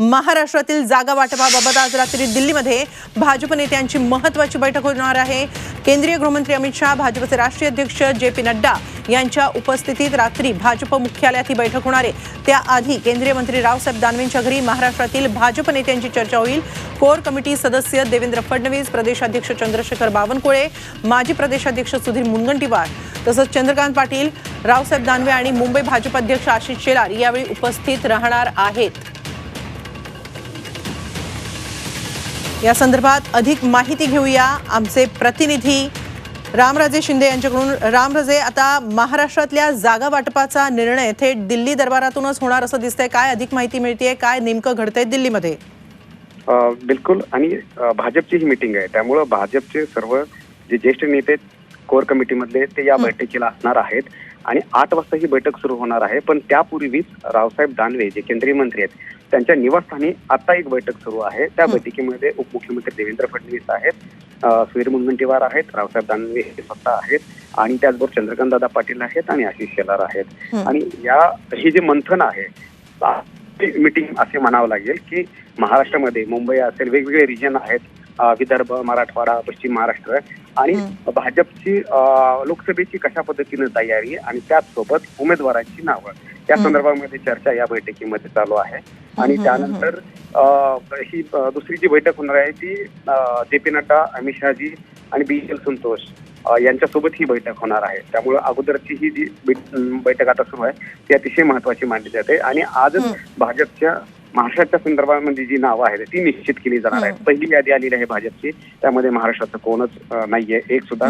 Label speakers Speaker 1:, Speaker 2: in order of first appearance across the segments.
Speaker 1: महाराष्ट्रातील जागा वाटपाबाबत आज रात्री दिल्लीमध्ये भाजप नेत्यांची महत्वाची बैठक होणार आहे. केंद्रीय गृहमंत्री अमित शहा भाजपचे राष्ट्रीय अध्यक्ष जे पी नड्डा यांच्या उपस्थितीत रात्री भाजप मुख्यालयात ही बैठक होणार आहे. त्याआधी केंद्रीय मंत्री रावसाहेब दानवेंच्या घरी महाराष्ट्रातील भाजप नेत्यांची चर्चा होईल. कोर कमिटी सदस्य देवेंद्र फडणवीस प्रदेशाध्यक्ष चंद्रशेखर बावनकुळे माजी प्रदेशाध्यक्ष सुधीर मुनगंटीवार तसंच चंद्रकांत पाटील रावसाहेब दानवे आणि मुंबई भाजप अध्यक्ष आशिष शेलार यावेळी उपस्थित राहणार आहेत. या संदर्भात अधिक माहिती घेऊया आमचे प्रतिनिधी रामराजे शिंदे यांच्याकडून. रामराजे आता महाराष्ट्रातल्या जागा वाटपाचा निर्णय थेट दिल्ली दरबारातूनच होणार असं दिसतंय. काय अधिक माहिती मिळतेय? काय नेमकं घडतंय दिल्लीमध्ये?
Speaker 2: बिलकुल. आणि भाजपची ही मिटिंग आहे. त्यामुळं भाजपचे सर्व जे ज्येष्ठ नेते कोर कमिटीमधले ते या बैठकीला असणार आहेत. आणि आठ वाजता ही बैठक सुरू होणार आहे. पण त्यापूर्वीच रावसाहेब दानवे जे केंद्रीय मंत्री आहेत त्यांच्या निवासस्थानी आता एक बैठक सुरू आहे. त्या बैठकीमध्ये उपमुख्यमंत्री देवेंद्र फडणवीस आहेत सुधीर मुनगंटीवार आहेत रावसाहेब दानवे हे स्वतः आहेत आणि त्याचबरोबर चंद्रकांत दादा पाटील आहेत आणि आशिष शेलार आहेत. आणि या हे जे मंथन आहे मीटिंग असे म्हणावं लागेल की महाराष्ट्रामध्ये मुंबई असेल वेगवेगळे रिजन आहेत विदर्भ मराठवाडा पश्चिम महाराष्ट्र आणि भाजपची लोकसभेची कशा पद्धतीने तयारी आणि त्याचसोबत उमेदवारांची नावं. या संदर्भामध्ये चर्चा या बैठकीमध्ये चालू आहे. आणि त्यानंतर ही. दुसरी जी बैठक होणार आहे ती जे पी नड्डा अमित शहाजी आणि बी एल संतोष यांच्यासोबत ही बैठक होणार आहे. त्यामुळे अगोदरची ही जी बैठक आता सुरू आहे ती अतिशय महत्वाची मानली जाते. आणि आजच भाजपच्या महाराष्ट्राच्या संदर्भामध्ये जी नावं आहेत ती निश्चित केली जाणार आहेत. पहिली यादी आलेली आहे भाजपची. त्यामध्ये महाराष्ट्राचं कोणच नाहीये. एक सुद्धा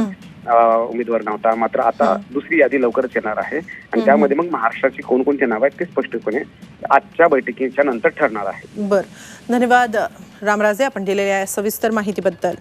Speaker 2: उमेदवार नव्हता. मात्र आता दुसरी यादी लवकरच येणार आहे. आणि त्यामध्ये मग महाराष्ट्राची कोणकोणती नावं आहेत ते स्पष्टपणे आजच्या बैठकीच्या नंतर ठरणार आहे.
Speaker 1: बर. धन्यवाद रामराजे. आपण दिलेल्या सविस्तर माहितीबद्दल.